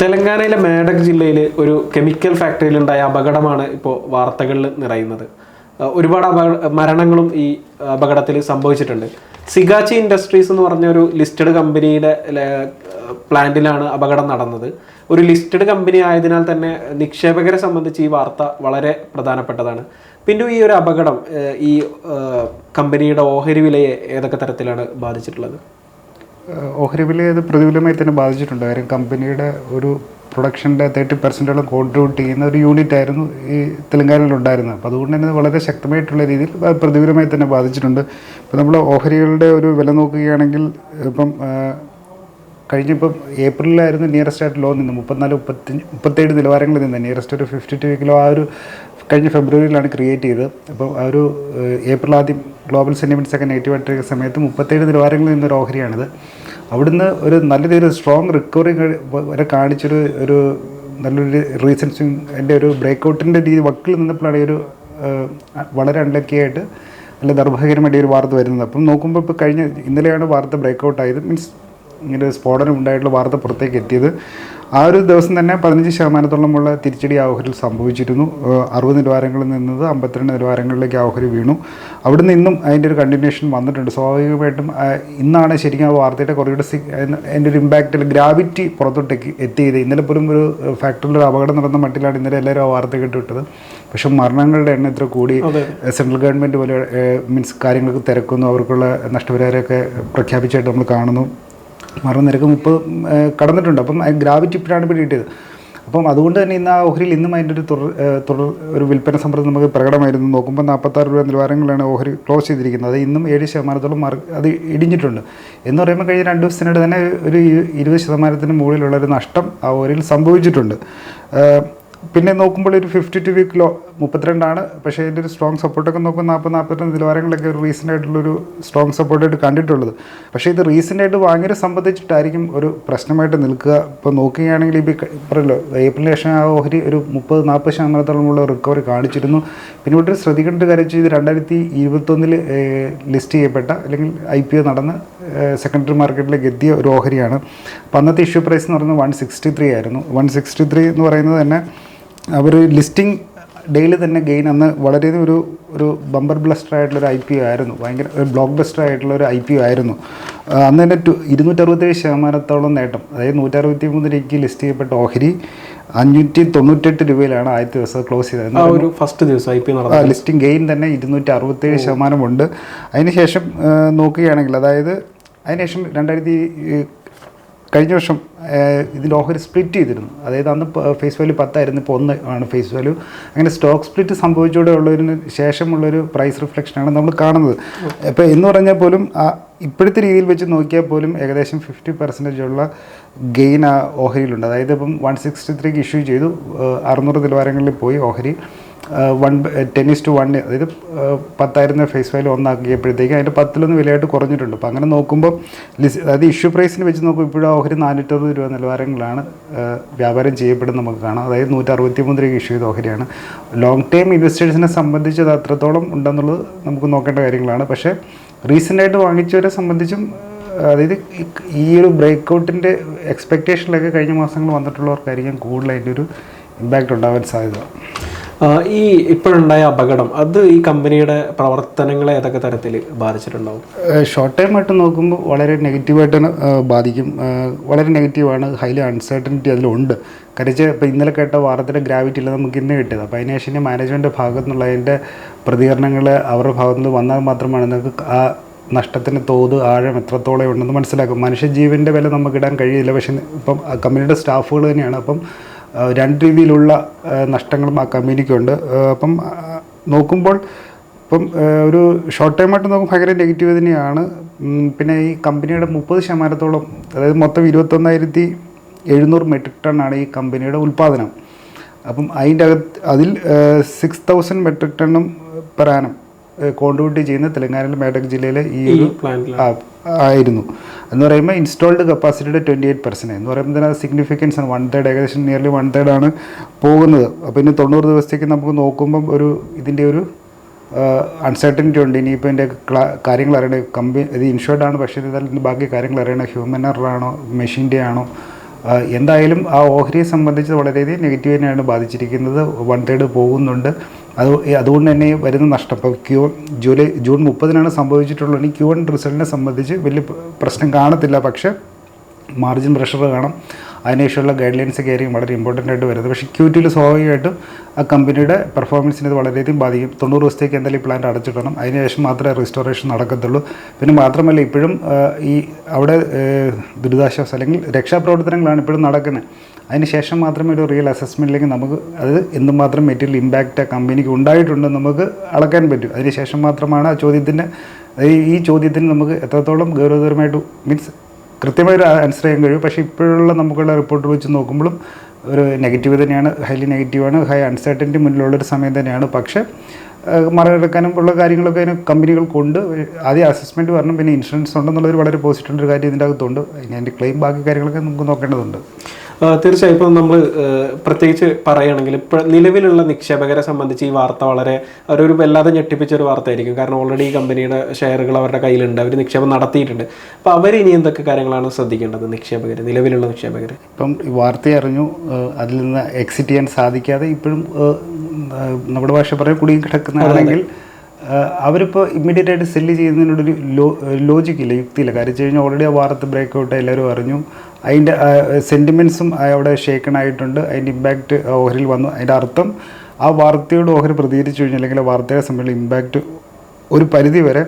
തെലങ്കാനയിലെ മേഡക് ജില്ലയിൽ ഒരു കെമിക്കൽ ഫാക്ടറിയിലുണ്ടായ അപകടമാണ് ഇപ്പോൾ വാർത്തകളിൽ നിറയുന്നത്. ഒരുപാട് അപകട മരണങ്ങളും ഈ അപകടത്തിൽ സംഭവിച്ചിട്ടുണ്ട്. സിഗാച്ചി ഇൻഡസ്ട്രീസ് എന്ന് പറഞ്ഞ ഒരു ലിസ്റ്റഡ് കമ്പനിയുടെ പ്ലാന്റിലാണ് അപകടം നടന്നത്. ഒരു ലിസ്റ്റഡ് കമ്പനി ആയതിനാൽ തന്നെ നിക്ഷേപകരെ സംബന്ധിച്ച് ഈ വാർത്ത വളരെ പ്രധാനപ്പെട്ടതാണ്. പിന്നെ ഈ ഒരു അപകടം ഈ കമ്പനിയുടെ ഓഹരി വിലയെ ഏതൊക്കെ തരത്തിലാണ് ബാധിച്ചിട്ടുള്ളത്? ഓഹരി വിലയെ അത് പ്രതികൂലമായി തന്നെ ബാധിച്ചിട്ടുണ്ട്. കാര്യം കമ്പനിയുടെ ഒരു പ്രൊഡക്ഷന്റെ തേർട്ടി പെർസെന്റോളം കോൺട്രിബ്യൂട്ട് ചെയ്യുന്ന ഒരു യൂണിറ്റ് ആയിരുന്നു ഈ തെലങ്കാനയിൽ ഉണ്ടായിരുന്നത്. അപ്പോൾ അതുകൊണ്ട് തന്നെ വളരെ ശക്തമായിട്ടുള്ള രീതിയിൽ പ്രതികൂലമായി തന്നെ ബാധിച്ചിട്ടുണ്ട്. ഇപ്പോൾ നമ്മൾ ഓഹരികളുടെ ഒരു വില നോക്കുകയാണെങ്കിൽ ഇപ്പം കഴിഞ്ഞിപ്പം ഏപ്രിലായിരുന്നു നിയറസ്റ്റ് ആയിട്ട് ലോ നിന്ന് മുപ്പത്തിനാല് മുപ്പത്തഞ്ച് മുപ്പത്തേഴ് നിലവാരങ്ങളിൽ നിന്ന് നിയറസ്റ്റ് ഒരു ഫിഫ്റ്റി ടു കിലോ ആ ഒരു കഴിഞ്ഞ ഫെബ്രുവരിയിലാണ് ക്രിയേറ്റ് ചെയ്തത്. അപ്പോൾ ആ ഒരു ഏപ്രിൽ ആദ്യം ഗ്ലോബൽ സെന്റിമെന്റ്സൊക്കെ നെഗറ്റീവ് ആയിട്ട് സമയത്ത് മുപ്പത്തേഴ് നിലവാരങ്ങളിൽ നിന്നൊരു ഓഹരിയാണിത്. അവിടുന്ന് ഒരു നല്ല രീതിയിൽ സ്ട്രോങ് റിക്കവറി വരെ കാണിച്ചൊരു ഒരു നല്ലൊരു റീസൺസും എന്റെ ഒരു ബ്രേക്കൗട്ടിന്റെ രീതി വക്കിൽ നിന്നപ്പോഴാണ് ഈ ഒരു വളരെ അൺലക്കി ആയിട്ട് നല്ല ദൗർഭാഗ്യകരമായിട്ട് ഒരു വാർത്ത വരുന്നത്. അപ്പം നോക്കുമ്പോൾ ഇപ്പോൾ കഴിഞ്ഞ ഇന്നലെയാണ് വാർത്ത ബ്രേക്കൗട്ട് ആയത്. മീൻസ് ഇങ്ങനെ സ്ഫോടനം ഉണ്ടായിട്ടുള്ള വാർത്ത പുറത്തേക്ക് എത്തിയത്. ആ ഒരു ദിവസം തന്നെ പതിനഞ്ച് ശതമാനത്തോളമുള്ള തിരിച്ചടി ആ ഓഹരിയിൽ സംഭവിച്ചിരുന്നു. അറുപത് നിലവാരങ്ങളിൽ നിന്നത് അമ്പത്തിരണ്ട് നിലവാരങ്ങളിലേക്ക് ഓഹരി വീണു. അവിടെ നിന്നും അതിന്റെ ഒരു കണ്ടിന്യൂഷൻ വന്നിട്ടുണ്ട്. സ്വാഭാവികമായിട്ടും ഇന്നാണ് ശരിക്കും ആ വാർത്തയുടെ കുറേ സി അതിന്റെ ഒരു ഇമ്പാക്റ്റിൽ ഗ്രാവിറ്റി പുറത്തോട്ടേക്ക് എത്തിയത്. ഇന്നലെ പോലും ഒരു ഫാക്ടറിയിൽ ഒരു അപകടം നടന്ന മട്ടിലാണ് ഇന്നലെ എല്ലാവരും ആ വാർത്ത കേട്ടുവിട്ടത്. പക്ഷേ മരണങ്ങളുടെ എണ്ണം ഇത്ര കൂടി. സെൻട്രൽ ഗവൺമെന്റ് പോലെ മീൻസ് കാര്യങ്ങൾക്ക് തിരക്കുന്നു. അവർക്കുള്ള നഷ്ടപരിഹാരമൊക്കെ പ്രഖ്യാപിച്ചായിട്ട് നമ്മൾ കാണുന്നു. മരണനിരക്ക് മുപ്പത് ഏഹ് കടന്നിട്ടുണ്ട്. അപ്പം ഗ്രാവിറ്റി ഇപ്പോഴാണ് പിടികിട്ടിയത്. അപ്പം അതുകൊണ്ട് തന്നെ ഇന്ന് ആ ഓഹരിയിൽ ഇന്നും അതിന്റെ ഒരു തുടർ തുടർ ഒരു വിൽപ്പന സമ്പ്രദം നമുക്ക് പ്രകടമായിരുന്നു. നോക്കുമ്പോൾ നാൽപ്പത്താറ് രൂപ നിലവാരങ്ങളാണ് ഓഹരി ക്ലോസ് ചെയ്തിരിക്കുന്നത്. അത് ഇന്നും ഏഴ് ശതമാനത്തോളം മാർക്ക് അത് ഇടിഞ്ഞിട്ടുണ്ട്. എന്ന് പറയുമ്പോൾ കഴിഞ്ഞ രണ്ട് ദിവസത്തിനിടെ തന്നെ ഒരു ഇരു- ഇരുപത് ശതമാനത്തിന് മുകളിലുള്ള ഒരു നഷ്ടം ആ ഓഹരിയിൽ സംഭവിച്ചിട്ടുണ്ട്. പിന്നെ നോക്കുമ്പോൾ ഒരു ഫിഫ്റ്റി ടു വീക്ക് ലോ മുപ്പത്തിരണ്ടാണ്. പക്ഷേ അതിന്റെ ഒരു സ്ട്രോങ് സപ്പോർട്ടൊക്കെ നോക്കുമ്പോൾ നാൽപ്പത് നാൽപ്പത്തിരണ്ട് നിലവാരങ്ങളൊക്കെ ഒരു റീസെന്റ് ആയിട്ടുള്ളൊരു സ്ട്രോങ് സപ്പോർട്ടായിട്ട് കണ്ടിട്ടുള്ളത്. പക്ഷേ ഇത് റീസെന്റ് ആയിട്ട് വാങ്ങിയവരെ സംബന്ധിച്ചിട്ടായിരിക്കും ഒരു പ്രശ്നമായിട്ട് നിൽക്കുക. ഇപ്പോൾ നോക്കുകയാണെങ്കിൽ ഇപ്പോൾ പറയല്ലോ ഏപ്രിൽ ലക്ഷം ആ ഓഹരി ഒരു മുപ്പത് നാൽപ്പത് ശതമാനത്തോളമുള്ള റിക്കവറി കാണിച്ചിരുന്നു. പിന്നെ ഇവിടെ ശ്രദ്ധിക്കേണ്ട കാര്യം ഇത് രണ്ടായിരത്തി ഇരുപത്തൊന്നിൽ ലിസ്റ്റ് ചെയ്യപ്പെട്ട അല്ലെങ്കിൽ ഐ പി ഒ നടന്ന് സെക്കൻഡറി മാർക്കറ്റിലേക്ക് എത്തിയ ഒരു ഓഹരിയാണ്. അപ്പോൾ അന്നത്തെ ഇഷ്യൂ പ്രൈസ് എന്ന് പറയുന്നത് വൺ സിക്സ്റ്റി ത്രീ ആയിരുന്നു. വൺ സിക്സ്റ്റി ത്രീ എന്ന് പറയുന്നത് തന്നെ അവർ ലിസ്റ്റിംഗ് ഡെയിലി തന്നെ ഗെയിൻ അന്ന് വളരെ ഒരു ഒരു ബമ്പർ ബ്ലസ്റ്റർ ആയിട്ടുള്ള ഒരു ഐ പി ഒ ആയിരുന്നു. ഭയങ്കര ഒരു ബ്ലോക്ക് ബസ്റ്റർ ആയിട്ടുള്ള ഒരു ഐ പി ഒ ആയിരുന്നു. അന്ന് തന്നെ ടു ഇരുന്നൂറ്ററുപത്തേഴ് ശതമാനത്തോളം നേട്ടം അതായത് നൂറ്ററുപത്തി മൂന്ന് രൂപയ്ക്ക് ലിസ്റ്റ് ചെയ്യപ്പെട്ട ഓഹരി അഞ്ഞൂറ്റി തൊണ്ണൂറ്റെട്ട് രൂപയിലാണ് ആദ്യത്തെ ദിവസം ക്ലോസ് ചെയ്തത്. ഒരു ഫസ്റ്റ് ദിവസം ഐ പി ആ ലിസ്റ്റിംഗ് ഗെയിൻ തന്നെ ഇരുന്നൂറ്റി അറുപത്തേഴ് ശതമാനമുണ്ട് അതിനുശേഷം ശേഷം നോക്കുകയാണെങ്കിൽ അതായത് അതിനുശേഷം രണ്ടായിരത്തി കഴിഞ്ഞ വർഷം ഇതിന്റെ ഓഹരി സ്പ്ലിറ്റ് ചെയ്തിരുന്നു. അതായത് അന്ന് ഫേസ് വാല്യൂ പത്തായിരുന്നു ഇപ്പോൾ ഒന്ന് ആണ് ഫേസ് വാല്യൂ അങ്ങനെ സ്റ്റോക്ക് സ്പ്ലിറ്റ് സംഭവിച്ചോടെ ഉള്ളതിന് ശേഷമുള്ളൊരു പ്രൈസ് റിഫ്ലക്ഷനാണ് നമ്മൾ കാണുന്നത്. അപ്പോൾ എന്ന് പറഞ്ഞാൽ പോലും ഇപ്പോഴത്തെ രീതിയിൽ വെച്ച് നോക്കിയാൽ പോലും ഏകദേശം ഫിഫ്റ്റി പെർസെന്റേജ് ഉള്ള ഗെയിൻ ആ ഓഹരിയിലുണ്ട്. അതായത് ഇപ്പം വൺ സിക്സ്റ്റി ത്രീക്ക് ഇഷ്യൂ ചെയ്തു അറുന്നൂറ് നിലവാരങ്ങളിൽ പോയി ഓഹരി. വൺ ടെന്നീസ് ടു വൺ അതായത് പത്തായിരുന്ന ഫേസ് വാല്യൂ ഒന്നാക്കിയപ്പോഴത്തേക്ക് അതിന്റെ പത്തിലൊന്ന് വിലയായിട്ട് കുറഞ്ഞിട്ടുണ്ട്. അപ്പോൾ അങ്ങനെ നോക്കുമ്പോൾ ലിസ് അതായത് ഇഷ്യൂ പ്രൈസിന് വെച്ച് നോക്കുമ്പോൾ ഇപ്പോഴും ഓഹരി നാനൂറ്ററുപത് രൂപ നിലവാരങ്ങളാണ് വ്യാപാരം ചെയ്യപ്പെടുന്നത് നമുക്ക് കാണാം. അതായത് നൂറ്ററുപത്തി മൂന്ന് രൂപ ഇഷ്യൂ ചെയ്ത ഓഹരിയാണ്. ലോങ് ടൈം ഇൻവെസ്റ്റേഴ്സിനെ സംബന്ധിച്ച് അത് അത്രത്തോളം ഉണ്ടെന്നുള്ളത് നമുക്ക് നോക്കേണ്ട കാര്യങ്ങളാണ്. പക്ഷേ റീസെന്റായിട്ട് വാങ്ങിച്ചവരെ സംബന്ധിച്ചും അതായത് ഈ- ഒരു ബ്രേക്കൗട്ടിന്റെ എക്സ്പെക്റ്റേഷനിലൊക്കെ കഴിഞ്ഞ മാസങ്ങൾ വന്നിട്ടുള്ളവർക്കായിരിക്കും കൂടുതൽ അതിന്റെ ഒരു ഇമ്പാക്റ്റ് ഉണ്ടാവാൻ സാധ്യത. ഈ ഇപ്പോഴുണ്ടായ അപകടം അത് ഈ കമ്പനിയുടെ പ്രവർത്തനങ്ങളെ ഏതൊക്കെ തരത്തിൽ ബാധിച്ചിട്ടുണ്ടാവും? ഷോർട്ട് ടൈം ആയിട്ട് നോക്കുമ്പോൾ വളരെ നെഗറ്റീവായിട്ട് ബാധിക്കും. വളരെ നെഗറ്റീവാണ് ഹൈലി അൺസർട്ടനിറ്റി അതിലുണ്ട്. കരിച്ച് ഇപ്പോൾ ഇന്നലെ കേട്ട വാർത്തയുടെ ഗ്രാവിറ്റി ഇല്ല നമുക്ക് ഇന്ന് കിട്ടിയത്. അപ്പോൾ അതിനുശേഷം മാനേജ്മെന്റ് ഭാഗത്തു നിന്നുള്ള അതിന്റെ പ്രതികരണങ്ങൾ അവരുടെ ഭാഗത്തു നിന്ന് വന്നാൽ മാത്രമാണ് നിങ്ങൾക്ക് ആ നഷ്ടത്തിന് തോത് ആഴം എത്രത്തോളം ഉണ്ടെന്ന് മനസ്സിലാക്കും. മനുഷ്യജീവന്റെ വില നമുക്ക് ഇടാൻ കഴിയില്ല. പക്ഷേ ഇപ്പം കമ്പനിയുടെ സ്റ്റാഫുകൾ തന്നെയാണ്. അപ്പം രണ്ട് രീതിയിലുള്ള നഷ്ടങ്ങളും ആ കമ്പനിക്കുണ്ട്. അപ്പം നോക്കുമ്പോൾ ഇപ്പം ഒരു ഷോർട്ട് ടൈം ആയിട്ട് നോക്കുമ്പോൾ ഭയങ്കര നെഗറ്റീവ് തന്നെയാണ്. പിന്നെ ഈ കമ്പനിയുടെ മുപ്പത് ശതമാനത്തോളം അതായത് മൊത്തം ഇരുപത്തൊന്നായിരത്തി എഴുന്നൂറ് മെട്രിക് ടൺ ആണ് ഈ കമ്പനിയുടെ ഉൽപ്പാദനം. അപ്പം അതിന്റെ അകത്ത് അതിൽ സിക്സ് തൗസൻഡ് മെട്രിക് ടണ്ണും പെറാനം കോൺട്രിബ്യൂട്ട് ചെയ്യുന്ന തെലങ്കാനയിലെ മേഡക് ജില്ലയിലെ ഈ ഒരു ആയിരുന്നു. എന്ന് പറയുമ്പോൾ ഇൻസ്റ്റാൾഡ് കപ്പാസിറ്റിയുടെ ട്വന്റി എയ്റ്റ് പെർസെന്റ് എന്ന് പറയുമ്പോൾ തന്നെ സിഗ്നിഫിക്കൻസ് ആണ്. വൺ തേർഡ് ഏകദേശം നിയർലി വൺ തേർഡ് ആണ് പോകുന്നത്. അപ്പോൾ ഇനി തൊണ്ണൂറ് ദിവസത്തേക്ക് നമുക്ക് നോക്കുമ്പം ഒരു ഇതിന്റെ ഒരു അൺസർട്ടനിറ്റി ഉണ്ട്. ഇനിയിപ്പോൾ എന്റെ കാര്യങ്ങൾ അറിയണേ കമ്പനി ഇത് ഇൻഷുർഡ് ആണ് പക്ഷേ ഇതിന്റെ ബാക്കി കാര്യങ്ങൾ അറിയണം ഹ്യൂമൻ എററാണോ മെഷീന്റെ ആണോ എന്തായാലും ആ ഓഹരിയെ സംബന്ധിച്ച് വളരെയധികം നെഗറ്റീവ് തന്നെയാണ് ബാധിച്ചിരിക്കുന്നത്. വൺ തേർഡ് പോകുന്നുണ്ട്. അത് അതുകൊണ്ട് തന്നെ വരുന്ന നഷ്ടം. ഇപ്പോൾ ക്യൂ ജൂലൈ ജൂൺ മുപ്പതിനാണ് സംഭവിച്ചിട്ടുള്ളത് ക്യൂ വൺ റിസൾട്ടിനെ സംബന്ധിച്ച് വലിയ പ്രശ്നം കാണത്തില്ല. പക്ഷേ മാർജിൻ പ്രഷർ കാണാം. അതിനുശേഷമുള്ള ഗൈഡ് ലൈൻസ് ആയിരിക്കും വളരെ ഇമ്പോർട്ടന്റ് ആയിട്ട് വരുന്നത്. പക്ഷേ ക്യൂ ടിയിൽ സ്വാഭാവികമായിട്ടും ആ കമ്പനിയുടെ പെർഫോമൻസിനെ ഇത് വളരെയധികം ബാധിക്കും. തൊണ്ണൂറ് ദിവസത്തേക്ക് എന്തായാലും പ്ലാന്റ് അടച്ചിടണം. അതിനുശേഷം മാത്രമേ റിസ്റ്റോറേഷൻ നടക്കത്തുള്ളൂ. പിന്നെ മാത്രമല്ല ഇപ്പോഴും ഈ അവിടെ ദുരിതാശ്വാസം അല്ലെങ്കിൽ രക്ഷാപ്രവർത്തനങ്ങളാണ് ഇപ്പോഴും നടക്കുന്നത് അതിനുശേഷം മാത്രമേ ഒരു റിയൽ അസസ്മെന്റിലേക്ക് നമുക്ക് അത് എന്തുമാത്രം മെറ്റീരിയൽ ഇമ്പാക്റ്റ് ആ കമ്പനിക്ക് ഉണ്ടായിട്ടുണ്ട് നമുക്ക് അളക്കാൻ പറ്റും. അതിനുശേഷം മാത്രമാണ് ആ ചോദ്യത്തിന്റെ ഈ- ചോദ്യത്തിന് നമുക്ക് എത്രത്തോളം ഗൗരവതരമായിട്ട് മീൻസ് കൃത്യമായൊരു ആൻസർ ചെയ്യാൻ കഴിയും. പക്ഷേ ഇപ്പോഴുള്ള നമുക്കുള്ള റിപ്പോർട്ട് വെച്ച് നോക്കുമ്പോഴും ഒരു നെഗറ്റീവ് തന്നെയാണ് ഹൈലി നെഗറ്റീവാണ് ഹൈ അൺസർട്ടന്റി മുന്നിലുള്ളൊരു സമയം തന്നെയാണ്. പക്ഷേ മറികടക്കാനും ഉള്ള കാര്യങ്ങളൊക്കെ അതിന് കമ്പനികൾ കൊണ്ട് ആദ്യം അസസ്മെന്റ് വരണം പിന്നെ ഇൻഷുറൻസ് ഉണ്ടെന്നുള്ളൊരു വളരെ പോസിറ്റീവ് ഒരു കാര്യം ഇതിന്റെ അകത്തുണ്ട് അതിന്റെ ക്ലെയിം ബാക്കി കാര്യങ്ങളൊക്കെ നമുക്ക് നോക്കേണ്ടതുണ്ട്. തീർച്ചയായും ഇപ്പം നമ്മൾ പ്രത്യേകിച്ച് പറയുകയാണെങ്കിൽ ഇപ്പോൾ നിലവിലുള്ള നിക്ഷേപകരെ സംബന്ധിച്ച് ഈ വാർത്ത വളരെ ഒരു വല്ലാതെ ഞെട്ടിപ്പിച്ച ഒരു വാർത്തയായിരിക്കും. കാരണം ഓൾറെഡി ഈ കമ്പനിയുടെ ഷെയറുകൾ അവരുടെ കയ്യിലുണ്ട്. അവർ നിക്ഷേപം നടത്തിയിട്ടുണ്ട്. അപ്പോൾ അവർ ഇനി എന്തൊക്കെ കാര്യങ്ങളാണ് ശ്രദ്ധിക്കേണ്ടത് നിക്ഷേപകർ നിലവിലുള്ള നിക്ഷേപകർ ഇപ്പം ഈ വാർത്ത അറിഞ്ഞു അതിൽ നിന്ന് എക്സിറ്റ് ചെയ്യാൻ സാധിക്കാതെ ഇപ്പോഴും നമ്മുടെ ഭാഷ പറയാൻ കുടുങ്ങി കിടക്കുന്നതാണെങ്കിൽ അവരിപ്പോൾ ഇമ്മീഡിയറ്റ് ആയിട്ട് സെല്ല് ചെയ്യുന്നതിനോടൊരു ലോ ലോജിക്ക് ഇല്ല യുക്തിയില്ല. കാര്യം വെച്ച് കഴിഞ്ഞാൽ ഓൾറെഡി ആ വാർത്ത ബ്രേക്ക് ഔട്ട് എല്ലാവരും അറിഞ്ഞു. അതിന്റെ സെന്റിമെൻസും അവിടെ ഷേക്കൺ ആയിട്ടുണ്ട്. അതിന്റെ ഇമ്പാക്റ്റ് ഓഹരിൽ വന്നു. അതിന്റെ അർത്ഥം ആ വാർത്തയോട് ഓഹരി പ്രതികരിച്ചു കഴിഞ്ഞാൽ അല്ലെങ്കിൽ ആ വാർത്തയെ സംബന്ധിച്ചുള്ള ഇമ്പാക്റ്റ് ഒരു പരിധി വരെ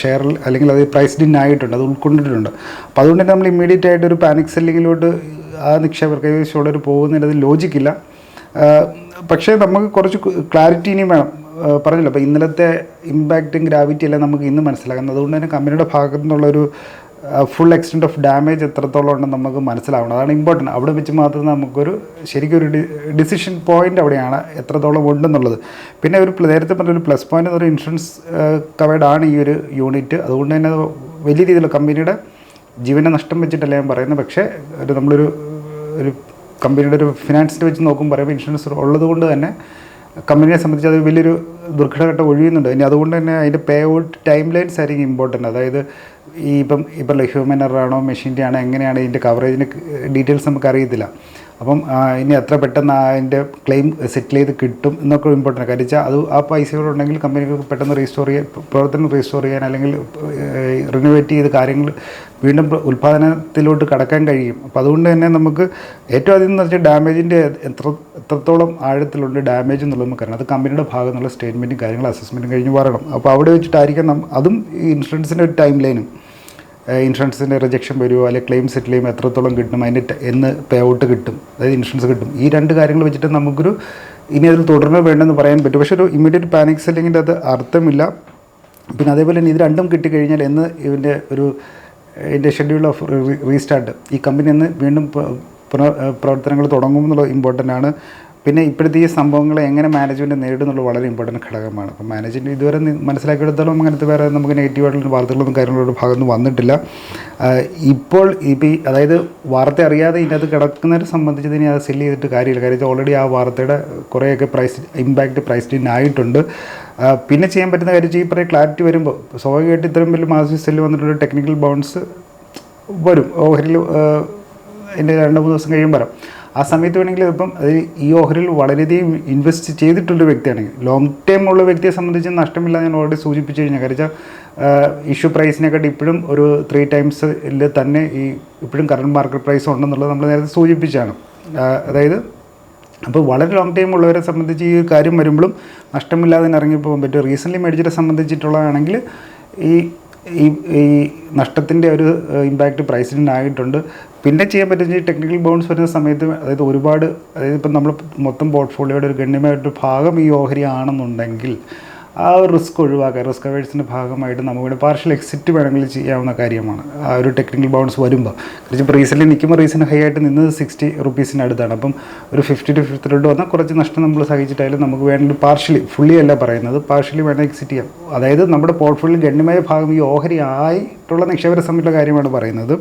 ഷെയറിൽ അല്ലെങ്കിൽ അത് പ്രൈസ് ഇൻ ആയിട്ടുണ്ട് അത് ഉൾക്കൊണ്ടിട്ടുണ്ട്. അപ്പോൾ അതുകൊണ്ട് തന്നെ നമ്മൾ ഇമ്മീഡിയറ്റ് ആയിട്ട് ഒരു പാനിക് സെല്ലിങ്ങിലോട്ട് ആ നിക്ഷേപകർക്ക് ഉള്ളൊരു പോകുന്നതിന്റെ അത് ലോജിക്കില്ല പക്ഷേ നമുക്ക് കുറച്ച് ക്ലാരിറ്റി ഇനിയും വേണം. പറഞ്ഞല്ലോ അപ്പോൾ ഇന്നലത്തെ ഇമ്പാക്റ്റും ഗ്രാവിറ്റി എല്ലാം നമുക്ക് ഇന്ന് മനസ്സിലാക്കുന്നത് അതുകൊണ്ട് തന്നെ കമ്പനിയുടെ ഭാഗത്തു നിന്നുള്ളൊരു ഫുൾ എക്സ്റ്റെന്റ് ഓഫ് ഡാമേജ് എത്രത്തോളം ഉണ്ടെന്ന് നമുക്ക് മനസ്സിലാവണം. അതാണ് ഇമ്പോർട്ടന്റ് അവിടെ വെച്ച് മാത്രം നമുക്കൊരു ശരിക്കും ഒരു ഡിസിഷൻ പോയിന്റ് അവിടെയാണ് എത്രത്തോളം ഉണ്ടെന്നുള്ളത്. പിന്നെ ഒരു നേരത്തെ പറഞ്ഞ ഒരു പ്ലസ് പോയിന്റ് എന്നൊരു ഇൻഷുറൻസ് കവേഡ് ആണ് ഈ ഒരു യൂണിറ്റ് അതുകൊണ്ട് തന്നെ വലിയ രീതിയിലുള്ള കമ്പനിയുടെ ജീവനെ നഷ്ടം വെച്ചിട്ടല്ല ഞാൻ പറയുന്നത്. പക്ഷേ ഒരു നമ്മളൊരു ഒരു കമ്പനിയുടെ ഒരു ഫിനാൻസിനെ വെച്ച് നോക്കുമ്പോൾ പറയുമ്പോൾ ഇൻഷുറൻസ് ഉള്ളത് കൊണ്ട് തന്നെ കമ്പനിയെ സംബന്ധിച്ച് അത് വലിയൊരു ദുർഘടഘട്ടം ഒഴിയുന്നുണ്ട്. ഇനി അതുകൊണ്ട് തന്നെ അതിന്റെ പേ ഔട്ട് ടൈം ലൈൻസ് ആയിരിക്കും ഇമ്പോർട്ടന്റ് അതായത് ഈ ഇപ്പം ഇപ്പം ഹ്യൂമൻ എറാണോ മെഷീന്റെ ആണോ എങ്ങനെയാണ് ഇതിന്റെ കവറേജിന് ഡീറ്റെയിൽസ് നമുക്ക് അറിയത്തില്ല അപ്പം ഇനി എത്ര പെട്ടെന്ന് അതിന്റെ ക്ലെയിം സെറ്റിൽ ചെയ്ത് കിട്ടും എന്നൊക്കെ ഇമ്പോർട്ടന്റ് കാര്യം വെച്ചാൽ അത് ആ പൈസകളുണ്ടെങ്കിൽ കമ്പനികൾക്ക് പെട്ടെന്ന് റീസ്റ്റോർ ചെയ്യാൻ പ്രവർത്തനം റീസ്റ്റോർ ചെയ്യാൻ അല്ലെങ്കിൽ റിനോവേറ്റ് ചെയ്ത് കാര്യങ്ങൾ വീണ്ടും ഉൽപ്പാദനത്തിലോട്ട് കടക്കാൻ കഴിയും. അപ്പം അതുകൊണ്ട് തന്നെ നമുക്ക് ഏറ്റവും ആദ്യം എന്ന് വെച്ചാൽ ഡാമേജിന്റെ എത്ര എത്രത്തോളം ആഴത്തിലുണ്ട് ഡാമേജ് എന്നുള്ളത് നമുക്ക് അറിയാം അത് കമ്പനിയുടെ ഭാഗം എന്നുള്ള സ്റ്റേറ്റ്മെന്റും കാര്യങ്ങളും അസസ്മെന്റും കഴിഞ്ഞ് പറയണം അപ്പോൾ അവിടെ വെച്ചിട്ടായിരിക്കും നം അതും ഈ ഇൻഷുറൻസിന്റെ ഒരു ടൈം ലൈനും ഇൻഷുറൻസിന്റെ റിജക്ഷൻ വരുമോ അല്ലെങ്കിൽ ക്ലെയിം സെറ്റിൽ ചെയ്യുമ്പോൾ എത്രത്തോളം കിട്ടും? അതിന്റെ എന്ന് പേ ഔട്ട് കിട്ടും. അതായത് ഇൻഷുറൻസ് കിട്ടും. ഈ രണ്ട് കാര്യങ്ങൾ വെച്ചിട്ട് നമുക്കൊരു ഇനി അതിൽ തുടരണോ വേണ്ടെന്ന് പറയാൻ പറ്റും. പക്ഷേ ഒരു ഇമ്മീഡിയറ്റ് പാനിക് സെല്ലിങ്ങിന്റെ അത് അർത്ഥമില്ല. പിന്നെ അതേപോലെ തന്നെ ഇത് രണ്ടും കിട്ടിക്കഴിഞ്ഞാൽ എന്ന് ഇതിന്റെ ഒരു ഇതിന്റെ ഷെഡ്യൂൾ ഓഫ് റീസ്റ്റാർട്ട് ഈ കമ്പനി എന്ന് വീണ്ടും പ്രവർത്തനങ്ങൾ തുടങ്ങും എന്നുള്ളത് ഇമ്പോർട്ടന്റ് ആണ്. പിന്നെ ഇപ്പോഴത്തെ ഈ സംഭവങ്ങളെ എങ്ങനെ മാനേജ്മെന്റ് നേരിടും എന്നുള്ളത് വളരെ ഇമ്പോർട്ടന്റ് ഘടകമാണ്. അപ്പോൾ മാനേജ്മെന്റ് ഇതുവരെ മനസ്സിലാക്കിയെടുത്തോളം അങ്ങനത്തെ വേറെ നമുക്ക് നെഗറ്റീവായിട്ടുള്ള വാർത്തകളൊന്നും കാര്യങ്ങളൊരു ഭാഗത്തുനിന്ന് വന്നിട്ടില്ല. ഇപ്പോൾ ഇപ്പോൾ ഈ അതായത് വാർത്ത അറിയാതെ ഇതിനകത്ത് കിടക്കുന്നവരെ സംബന്ധിച്ച് ഇനി അത് സെല്ല് ചെയ്തിട്ട് കാര്യമില്ല. കാര്യം ഓൾറെഡി ആ വാർത്തയുടെ കുറേയൊക്കെ പ്രൈസ് ഇമ്പാക്റ്റ് പ്രൈസ് ഇൻ ആയിട്ടുണ്ട്. പിന്നെ ചെയ്യാൻ പറ്റുന്ന കാര്യം ഈ പറയുന്ന ക്ലാരിറ്റി വരുമ്പോൾ സ്വാഭാവികമായിട്ട് ഇത്രയും വലിയ മാസിക സെല്ല് വന്നിട്ടുള്ള ടെക്നിക്കൽ ബൗൺസ് വരും. ഓഹരിൽ എന്റെ രണ്ട് മൂന്ന് ദിവസം കഴിയുമ്പോൾ വരാം. ആ സമയത്ത് വേണമെങ്കിൽ ഇപ്പം ഈ ഓഹരിൽ വളരെയധികം ഇൻവെസ്റ്റ് ചെയ്തിട്ടുള്ള വ്യക്തിയാണെങ്കിൽ ലോങ് ടൈം ഉള്ള വ്യക്തിയെ സംബന്ധിച്ച് നഷ്ടമില്ല ഞാൻ ഓൾറെഡി സൂചിപ്പിച്ചു കഴിഞ്ഞാൽ വെച്ചാൽ ഇഷ്യൂ പ്രൈസിനെക്കാട്ടി ഇപ്പോഴും ഒരു ത്രീ ടൈംസിൽ തന്നെ ഈ ഇപ്പോഴും കറണ്ട് മാർക്കറ്റ് പ്രൈസ് ഉണ്ടെന്നുള്ളത് നമ്മൾ നേരത്തെ സൂചിപ്പിച്ചാണ് അതായത് അപ്പോൾ വളരെ ലോങ് ടൈം ഉള്ളവരെ സംബന്ധിച്ച് ഈ കാര്യം വരുമ്പോഴും നഷ്ടമില്ലാതെ ഇറങ്ങി പോകാൻ പറ്റും. റീസെന്റ്ലി മേടിച്ചിട്ട് സംബന്ധിച്ചിട്ടുള്ളതാണെങ്കിൽ ഈ ഈ ഈ നഷ്ടത്തിന്റെ ഒരു ഇമ്പാക്റ്റ് പ്രൈസിനായിട്ടുണ്ട് പിന്നെ ചെയ്യാൻ പറ്റുന്ന ടെക്നിക്കൽ ബൗൺസ് വരുന്ന സമയത്ത് അതായത് ഒരുപാട് അതായത് ഇപ്പം നമ്മൾ മൊത്തം പോർട്ട്ഫോളിയോയുടെ ഒരു ഗണ്യമായിട്ടൊരു ഭാഗം ഈ ഓഹരി ആണെന്നുണ്ടെങ്കിൽ ആ ഒരു റിസ്ക് ഒഴിവാക്കുക റിസ്ക് അവേഴ്സിന്റെ ഭാഗമായിട്ട് നമുക്കിവിടെ പാർഷ്യൽ എക്സിറ്റ് വേണമെങ്കിൽ ചെയ്യാവുന്ന കാര്യമാണ്. ആ ഒരു ടെക്നിക്കൽ ബൗൺസ് വരുമ്പോൾ കുറച്ച് റീസെന്റ് നിൽക്കുമ്പോൾ റീസെന്റ് ഹൈ ആയിട്ട് നിന്നത് സിക്സ്റ്റി റുപ്പീസിന് അടുത്താണ്. അപ്പം ഒരു ഫിഫ്റ്റി ടു ഫിഫ്റ്റി വന്നാൽ കുറച്ച് നഷ്ടം നമ്മൾ സഹിച്ചിട്ടായാലും നമുക്ക് വേണമെങ്കിൽ പാർഷ്യലി ഫുള്ളി അല്ല പറയുന്നത് പാർഷ്യലി വേണമെങ്കിൽ എക്സിറ്റ് ചെയ്യാം. അതായത് നമ്മുടെ പോർട്ട്ഫോളിയോ ഗണ്യമായ ഭാഗം ഈ ഓഹരി ആയിട്ടുള്ള നിക്ഷേപരെ സംബന്ധിച്ചുള്ള കാര്യമാണ് പറയുന്നത്.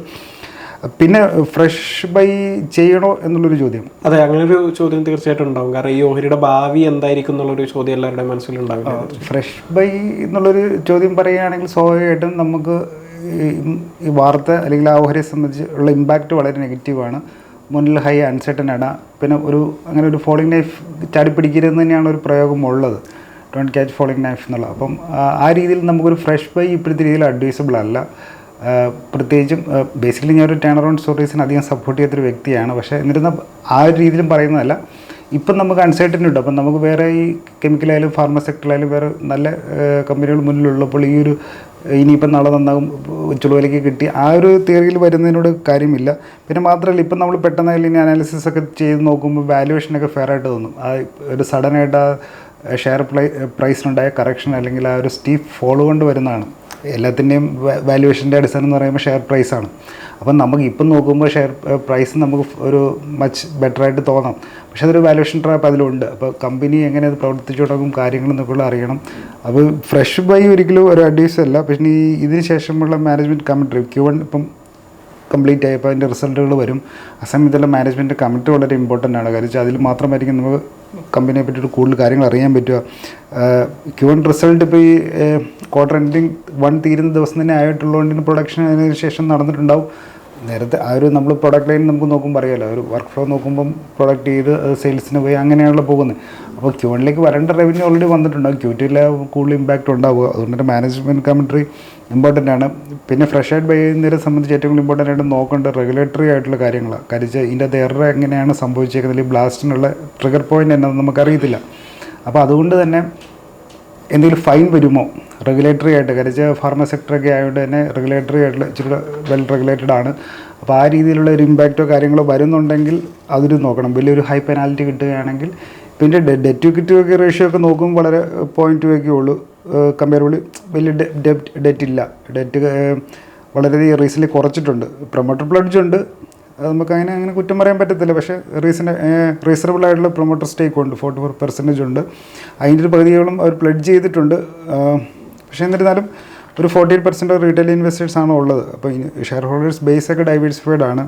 പിന്നെ ഫ്രഷ് ബൈ ചെയ്യണോ എന്നുള്ളൊരു ചോദ്യം. അതെ അങ്ങനെ ഒരു ചോദ്യം തീർച്ചയായിട്ടും ഉണ്ടാവും. കാരണം ഈ ഓഹരിയുടെ ഭാവി എന്തായിരിക്കും എന്നുള്ളൊരു ചോദ്യം എല്ലാവരുടെയും മനസ്സിലുണ്ടാവില്ല. ഫ്രഷ് ബൈ എന്നുള്ളൊരു ചോദ്യം പറയുകയാണെങ്കിൽ സ്വാഭാവികമായിട്ടും നമുക്ക് ഈ- വാർത്ത അല്ലെങ്കിൽ ആ ഓഹരിയെ സംബന്ധിച്ച് ഉള്ള ഇമ്പാക്റ്റ് വളരെ നെഗറ്റീവാണ് മുന്നിൽ ഹൈ അൺസെർട്ടൺ ആണ്. പിന്നെ ഒരു അങ്ങനെ ഒരു ഫോളിംഗ് നൈഫ് ചാടി പിടിക്കരുതെന്ന് തന്നെയാണ് ഒരു പ്രയോഗം ഉള്ളത്. ഡോണ്ട് ക്യാച്ച് ഫോളിംഗ് നൈഫ് എന്നുള്ളത് അപ്പം ആ- രീതിയിൽ നമുക്കൊരു ഫ്രഷ് ബൈ ഇപ്പോഴത്തെ രീതിയിൽ അഡ്വൈസബിൾ അല്ല. പ്രത്യേകിച്ചും ബേസിക്കലി ഞാൻ ഒരു ടേൺ അറൗണ്ട് സ്റ്റോറീസിന് അധികം സപ്പോർട്ട് ചെയ്യാത്തൊരു വ്യക്തിയാണ്. പക്ഷേ എന്നിരുന്ന ആ ഒരു രീതിയിലും പറയുന്നതല്ല. ഇപ്പം നമുക്ക് അൺസർട്ടൻ ഉണ്ട്. അപ്പം നമുക്ക് വേറെ ഈ കെമിക്കലായാലും ഫാർമ സെക്ടറിലായാലും വേറെ നല്ല കമ്പനികൾ മുന്നിലുള്ളപ്പോൾ ഈ ഒരു ഇനിയിപ്പം നാളെ നന്നാകും ചുളുവിലേക്ക് കിട്ടി ആ ഒരു തിയറിയിൽ വരുന്നതിനോട് കാര്യമില്ല. പിന്നെ മാത്രമല്ല ഇപ്പം നമ്മൾ പെട്ടെന്ന് അതിൽ ഇനി അനാലിസിസ് ഒക്കെ ചെയ്ത് നോക്കുമ്പോൾ വാല്യുവേഷനൊക്കെ ഫെയർ ആയിട്ട് തോന്നും. ആ ഒരു സഡനായിട്ട് ആ ഷെയർ പ്രൈ പ്രൈസിനുണ്ടായ കറക്ഷൻ അല്ലെങ്കിൽ ആ ഒരു സ്റ്റീപ്പ് ഫോളോ കൊണ്ട് വരുന്നതാണ്. എല്ലാത്തിന്റെയും വാല്യുവേഷന്റെ അടിസ്ഥാനം എന്ന് പറയുമ്പോൾ ഷെയർ പ്രൈസാണ് അപ്പം നമുക്ക് ഇപ്പം നോക്കുമ്പോൾ ഷെയർ പ്രൈസ് നമുക്ക് ഒരു മച്ച് ബെറ്ററായിട്ട് തോന്നാം. പക്ഷേ അതൊരു വാല്യുവേഷൻ ട്രാപ്പ് അതിലുണ്ട്. അപ്പോൾ കമ്പനി എങ്ങനെ അത് പ്രവർത്തിച്ചു തുടങ്ങും കാര്യങ്ങൾ എന്നൊക്കെയുള്ള അറിയണം. അപ്പോൾ ഫ്രഷ് ബൈ ഒരിക്കലും ഒരു അഡ്വൈസ് അല്ല. പക്ഷേ ഈ ഇതിന് ശേഷമുള്ള മാനേജ്മെന്റ് കമൻട്രി ക്യൂ വൺ ഇപ്പം കംപ്ലീറ്റ് ആയപ്പോൾ അതിന്റെ റിസൾട്ടുകൾ വരും. ആ സമയത്തുള്ള മാനേജ്മെന്റ് കമ്മിറ്റി വളരെ ഇമ്പോർട്ടന്റ് ആണ്. കാര്യം അതിൽ മാത്രമായിരിക്കും നമുക്ക് കമ്പനിയെ പറ്റിയിട്ട് കൂടുതൽ കാര്യങ്ങൾ അറിയാൻ പറ്റുക. ക്യൂൺ റിസൾട്ട് ഇപ്പോൾ ഈ ക്വാർട്ടർ എൻഡിങ് വൺ തീരുന്ന ദിവസം തന്നെ ആയിട്ടുള്ളതുകൊണ്ട് പ്രൊഡക്ഷൻ അതിന് ശേഷം നടന്നിട്ടുണ്ടാവും. നേരത്തെ ആ ഒരു നമ്മൾ പ്രൊഡക്റ്റ് ലൈൻ നമുക്ക് നോക്കുമ്പോൾ അറിയാമല്ലോ ഒരു വർക്ക് ഫ്ലോ നോക്കുമ്പം പ്രൊഡക്റ്റ് ചെയ്ത് സെയിൽസിന് പോയി അങ്ങനെയാണല്ലോ പോകുന്നത് അപ്പോൾ ക്യൂ വണ്ണിലേക്ക് വരേണ്ട റവന്യൂ ഓൾറെഡി വന്നിട്ടുണ്ട്. ക്യൂ ടിയിലെ കൂടുതൽ ഇമ്പാക്റ്റ് ഉണ്ടാവുക. അതുകൊണ്ട് മാനേജ്മെന്റ് കമൻട്രി ഇമ്പോർട്ടന്റ് ആണ്. പിന്നെ ഫ്രഷ് ആയിട്ട് ബൈ ചെയ്യുന്നതിനെ സംബന്ധിച്ച് ഏറ്റവും കൂടുതൽ ഇമ്പോർട്ടന്റ് ആയിട്ട് നോക്കേണ്ട റെഗുലേറ്ററി ആയിട്ടുള്ള കാര്യങ്ങളാണ് കാര്യം ഇതിന്റെ എറർ എങ്ങനെയാണ് സംഭവിച്ചേക്കുന്നത് ബ്ലാസ്റ്റിനുള്ള ട്രിഗർ പോയിന്റ് എന്നത് നമുക്കറിയത്തില്ല. അപ്പോൾ അതുകൊണ്ട് തന്നെ എന്തെങ്കിലും ഫൈൻ വരുമോ? റെഗുലേറ്ററി ആയിട്ട് കരിച്ച ഫാർമ സെക്ടറൊക്കെ ആയതുകൊണ്ട് തന്നെ റെഗുലേറ്ററി ആയിട്ടുള്ള ഇച്ചിരി വെൽ റെഗുലേറ്റഡ് ആണ്. അപ്പോൾ ആ രീതിയിലുള്ള ഒരു ഇമ്പാക്റ്റോ കാര്യങ്ങളോ വരുന്നുണ്ടെങ്കിൽ അതൊരു നോക്കണം. വലിയൊരു ഹൈ പെനാൽറ്റി കിട്ടുകയാണെങ്കിൽ പിന്നെ ഡെറ്റ് ഇക്വിറ്റി ഒക്കെ റേഷ്യോ ഒക്കെ നോക്കുമ്പോൾ വളരെ പോയിന്റ് ടു ഒക്കെ ഉള്ളൂ കമ്പയറബിളി വലിയ ഡെറ്റ് ഡെറ്റ് ഇല്ല. ഡെറ്റ് വളരെയധികം റീസെന്റ് കുറച്ചിട്ടുണ്ട്. പ്രൊമോട്ടർ പ്ലഡ്ജ് ഉണ്ട്. അത് നമുക്ക് അങ്ങനെ അങ്ങനെ കുറ്റം പറയാൻ പറ്റത്തില്ല. പക്ഷേ റീസൺ റീസണബിൾ ആയിട്ടുള്ള പ്രൊമോട്ടർ സ്റ്റേക്ക് ഉണ്ട്. ഫോർട്ടി ഫോർ പെർസെന്റേജ് ഉണ്ട്. അതിന്റെ ഒരു പകുതിയോളം അവർ പ്ലഡ്ജ് ചെയ്തിട്ടുണ്ട്. പക്ഷേ എന്നിരുന്നാലും ഒരു forty eight percent retail investors ആണ് ഉള്ളത്. അപ്പോൾ ഷെയർ ഹോൾഡേഴ്സ് ബേസ് ഒക്കെ ഡൈവേഴ്സിഫൈഡ് ആണ്.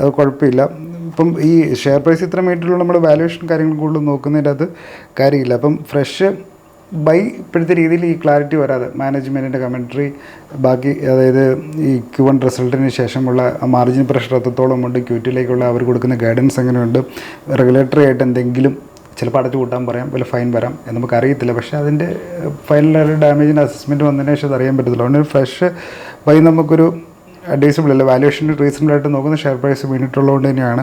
അത് കുഴപ്പമില്ല. ഇപ്പം ഈ ഷെയർ പ്രൈസ് ഇത്ര മീറ്ററിലുള്ള നമ്മൾ വാല്യുവേഷൻ കാര്യങ്ങൾ കൂടുതൽ നോക്കുന്നതിന്റെ അത് കാര്യമില്ല. അപ്പം ഫ്രഷ് ബൈ ഇപ്പോഴത്തെ രീതിയിൽ ഈ ക്ലാരിറ്റി വരാതെ മാനേജ്മെന്റിന്റെ കമൻട്രി ബാക്കി അതായത് ഈ ക്യു വൺ റിസൾട്ടിന് ശേഷമുള്ള മാർജിൻ പ്രഷർ എത്രത്തോളം ഉണ്ട് ക്യൂ ടിയിലേക്കുള്ള അവർ കൊടുക്കുന്ന ഗൈഡൻസ് എങ്ങനെയുണ്ട് റെഗുലേറ്ററി ആയിട്ട് എന്തെങ്കിലും ചിലപ്പോൾ അടച്ചു കൂട്ടാൻ പറയാം വല്ല ഫൈൻ വരാം എന്ന് നമുക്കറിയത്തില്ല പക്ഷേ അതിന്റെ ഫൈനൽ ഡാമേജിന്റെ അസസ്മെന്റ് വന്നതിന് ശേഷം അത് അറിയാൻ പറ്റത്തില്ല. അതുകൊണ്ട് ഫ്രഷ് ബൈ നമുക്കൊരു അഡ്വൈസബിൾ അല്ല വാല്യുവേഷൻ റീസണബിൾ ആയിട്ട് നോക്കുന്ന ഷെയർ പ്രൈസ് വീണിട്ടുള്ളതുകൊണ്ട് തന്നെയാണ്.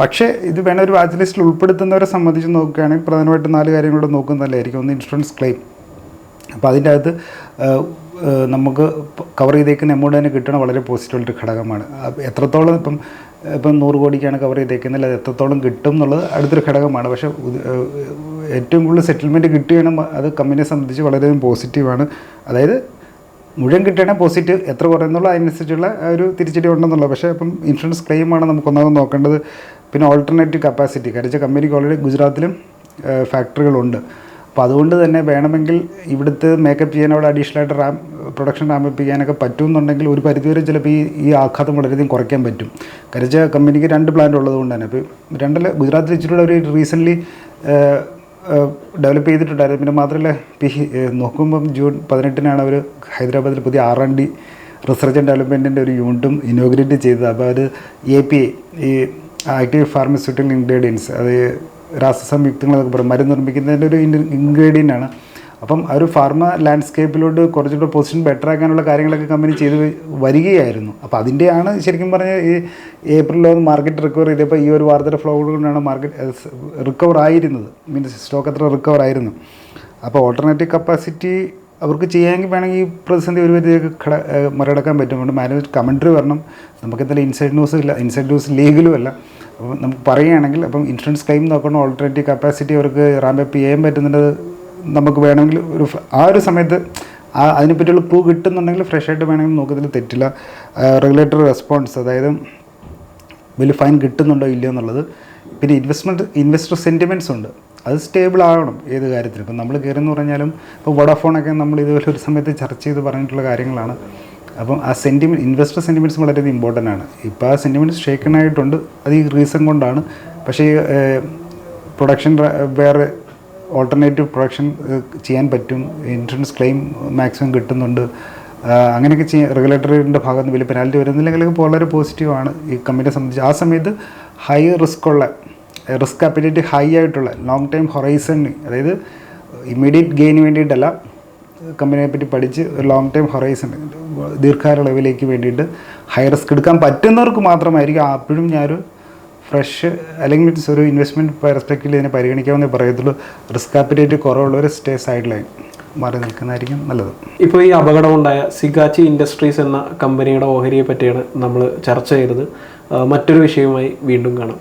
പക്ഷേ ഇത് വേണ ഒരു വാച്ച് ലിസ്റ്റിൽ ഉൾപ്പെടുത്തുന്നവരെ സംബന്ധിച്ച് നോക്കുകയാണെങ്കിൽ പ്രധാനമായിട്ടും നാല് കാര്യങ്ങളോട് നോക്കുന്നതല്ലായിരിക്കും ഒന്ന് ഇൻഷുറൻസ് ക്ലെയിം അപ്പോൾ അതിന്റെ അകത്ത് നമുക്ക് കവർ ചെയ്തേക്കുന്ന എമൗണ്ട് തന്നെ കിട്ടണ വളരെ പോസിറ്റീവ് ഒരു ഘടകമാണ്. എത്രത്തോളം ഇപ്പം ഇപ്പം നൂറ് കോടിക്കാണ് കവർ ചെയ്തേക്കുന്നത് അത് എത്രത്തോളം കിട്ടും എന്നുള്ളത് അടുത്തൊരു ഘടകമാണ്. പക്ഷേ ഏറ്റവും കൂടുതൽ സെറ്റിൽമെന്റ് കിട്ടുകയാണ് അത് കമ്പനിയെ സംബന്ധിച്ച് വളരെയധികം പോസിറ്റീവാണ് അതായത് മുഴുവൻ കിട്ടണ പോസിറ്റ് എത്ര കുറയുന്നുള്ളൂ അതിനനുസരിച്ചുള്ള ഒരു തിരിച്ചടി ഉണ്ടെന്നുള്ളത്. പക്ഷേ അപ്പം ഇൻഷുറൻസ് ക്ലെയിമാണ് നമുക്ക് ഒന്നാമത് നോക്കേണ്ടത്. പിന്നെ ഓൾട്ടർനേറ്റീവ് കപ്പാസിറ്റി കാരണം കമ്പനിക്ക് ഓൾറെഡി ഗുജറാത്തിലും ഫാക്ടറികളുണ്ട് അപ്പോൾ അതുകൊണ്ട് തന്നെ വേണമെങ്കിൽ ഇവിടുത്തെ മേക്കപ്പ് ചെയ്യാൻ അവിടെ അഡീഷണൽ ആയിട്ട് റാം പ്രൊഡക്ഷൻ റാമ്പപ്പ് ചെയ്യാനൊക്കെ പറ്റുമെന്നുണ്ടെങ്കിൽ ഒരു പരിധിവരെ ചിലപ്പോൾ ഈ ഈ ആഘാതം വളരെയധികം കുറയ്ക്കാൻ പറ്റും. കരിച്ച കമ്പനിക്ക് രണ്ട് പ്ലാന്റ് ഉള്ളത് കൊണ്ട് തന്നെ. അപ്പോൾ രണ്ടല്ല ഗുജറാത്തിൽ വെച്ചിട്ടുള്ള ഒരു റീസെന്റ്ലി ഡെവലപ്പ് ചെയ്തിട്ടുണ്ടായിരുന്നു. പിന്നെ മാത്രമല്ല പി നോക്കുമ്പം ജൂൺ പതിനെട്ടിനാണ് അവർ ഹൈദരാബാദിൽ പുതിയ R and D research and ഡെവലപ്മെന്റിന്റെ ഒരു യൂണിറ്റും ഇനോഗ്രേറ്റ് ചെയ്തത്. അപ്പോൾ അത് A P I active pharmaceutical ingredients അത് രാസസംയുക്തങ്ങളൊക്കെ പറയും. മരുന്ന് നിർമ്മിക്കുന്നതിന്റെ ഒരു ഇൻഗ്രീഡിയന്റ് ആണ്. അപ്പം ആ ഒരു ഫാർമ ലാൻഡ്സ്കേപ്പിലോട്ട് കുറച്ചുകൂടെ പൊസിഷൻ ബെറ്റർ ആക്കാനുള്ള കാര്യങ്ങളൊക്കെ കമ്പനി ചെയ്ത് വരികയായിരുന്നു. അപ്പോൾ അതിന്റെയാണ് ശരിക്കും പറഞ്ഞാൽ ഈ ഏപ്രിലിൽ മാർക്കറ്റ് റിക്കവർ ചെയ്തപ്പോൾ ഈ ഒരു വാർത്തയുടെ ഫ്ലോ കൊണ്ടാണ് മാർക്കറ്റ് റിക്കവർ ആയിരുന്നത്. മീൻസ് സ്റ്റോക്ക് അത്ര റിക്കവർ ആയിരുന്നു. അപ്പോൾ ഓൾട്ടർനേറ്റീവ് കപ്പാസിറ്റി അവർക്ക് ചെയ്യാമെങ്കിൽ വേണമെങ്കിൽ ഈ പ്രതിസന്ധി ഒരു പരിധിയൊക്കെ ഘട മറികടക്കാൻ പറ്റും. അതുകൊണ്ട് മാനേജ് കമൻട്രി വരണം. നമുക്ക് എന്തായാലും ഇൻസൈഡ് ന്യൂസ് ഇല്ല ഇൻസൈഡ് ന്യൂസ് ലീഗലും അല്ല. അപ്പം നമുക്ക് പറയുകയാണെങ്കിൽ അപ്പം ഇൻഷുറൻസ് ക്ലെയിം നോക്കണം? ഓൾട്ടർനേറ്റീവ് കപ്പാസിറ്റി അവർക്ക് റാമ്പപ്പ് ചെയ്യാൻ പറ്റുന്നത് നമുക്ക് വേണമെങ്കിൽ ഒരു ആ ഒരു സമയത്ത് ആ അതിനെപ്പറ്റിയുള്ള ക്ലൂ കിട്ടുന്നുണ്ടെങ്കിൽ ഫ്രഷ് ആയിട്ട് വേണമെങ്കിൽ നോക്കുന്നതിൽ തെറ്റില്ല. റെഗുലേറ്ററി റെസ്പോൺസ് അതായത് വലിയ ഫൈൻ കിട്ടുന്നുണ്ടോ ഇല്ലയോ എന്നുള്ളത്. പിന്നെ ഇൻവെസ്റ്റ്മെന്റ് ഇൻവെസ്റ്റർ സെന്റിമെന്റ്സ് ഉണ്ട്. അത് സ്റ്റേബിൾ ആവണം ഏത് കാര്യത്തിലും ഇപ്പം നമ്മൾ കയറിയെന്ന് പറഞ്ഞാലും ഇപ്പോൾ വോഡാഫോണൊക്കെ നമ്മൾ ഇതുപോലെ ഒരു സമയത്ത് ചർച്ച ചെയ്ത് പറഞ്ഞിട്ടുള്ള കാര്യങ്ങളാണ്. അപ്പം ആ സെന്റിമെന്റ് ഇൻവെസ്റ്റർ സെന്റിമെന്റ്സ് വളരെയധികം ഇമ്പോർട്ടന്റ് ആണ്. ഇപ്പോൾ ആ സെന്റിമെന്റ്സ് ഷേക്കൺ ആയിട്ടുണ്ട്. അത് ഈ റീസൺ കൊണ്ടാണ്. പക്ഷേ പ്രൊഡക്ഷൻ വേറെ ഓൾട്ടർനേറ്റീവ് പ്രൊഡക്ഷൻ ചെയ്യാൻ പറ്റും. ഇൻഷുറൻസ് ക്ലെയിം മാക്സിമം കിട്ടുന്നുണ്ട്. അങ്ങനെയൊക്കെ ചെയ്യാൻ റെഗുലേറ്ററിന്റെ ഭാഗത്ത് നിന്ന് വലിയ പെനാൽറ്റി വരുന്നില്ലെങ്കിൽ വളരെ പോസിറ്റീവാണ് ഈ കമ്പനിയെ സംബന്ധിച്ച് ആ സമയത്ത് ഹൈ റിസ്ക് ഉള്ള റിസ്ക് അപ്പിറ്റേറ്റ് ഹൈ ആയിട്ടുള്ള ലോങ് ടൈം ഹൊറൈസൺ അതായത് ഇമ്മീഡിയറ്റ് ഗെയിന് വേണ്ടിയിട്ടല്ല കമ്പനിയെ പറ്റി പഠിച്ച് ലോങ് ടൈം ഹൊറൈസൺ ദീർഘകാലയളവിലേക്ക് വേണ്ടിയിട്ട് ഹൈ റിസ്ക് എടുക്കാൻ പറ്റുന്നവർക്ക് മാത്രമായിരിക്കും. അപ്പോഴും ഞാനൊരു ഫ്രഷ് അല്ലെങ്കിൽ മീൻസ് ഒരു ഇൻവെസ്റ്റ്മെന്റ് പെർസ്പെക്റ്റീവിൽ ഇതിനെ പരിഗണിക്കാമെന്നേ പറയത്തുള്ളൂ. റിസ്ക് ആപ്പിറ്റേറ്റ് കുറവുള്ളവർ സ്റ്റേ സൈഡ് ലൈൻ മാറി നിൽക്കുന്നതായിരിക്കും നല്ലത്. ഇപ്പോൾ ഈ അപകടമുണ്ടായ സിഗാച്ചി ഇൻഡസ്ട്രീസ് എന്ന കമ്പനിയുടെ ഓഹരിയെ പറ്റിയാണ് നമ്മൾ ചർച്ച ചെയ്തത്. മറ്റൊരു വിഷയവുമായി വീണ്ടും കാണാം.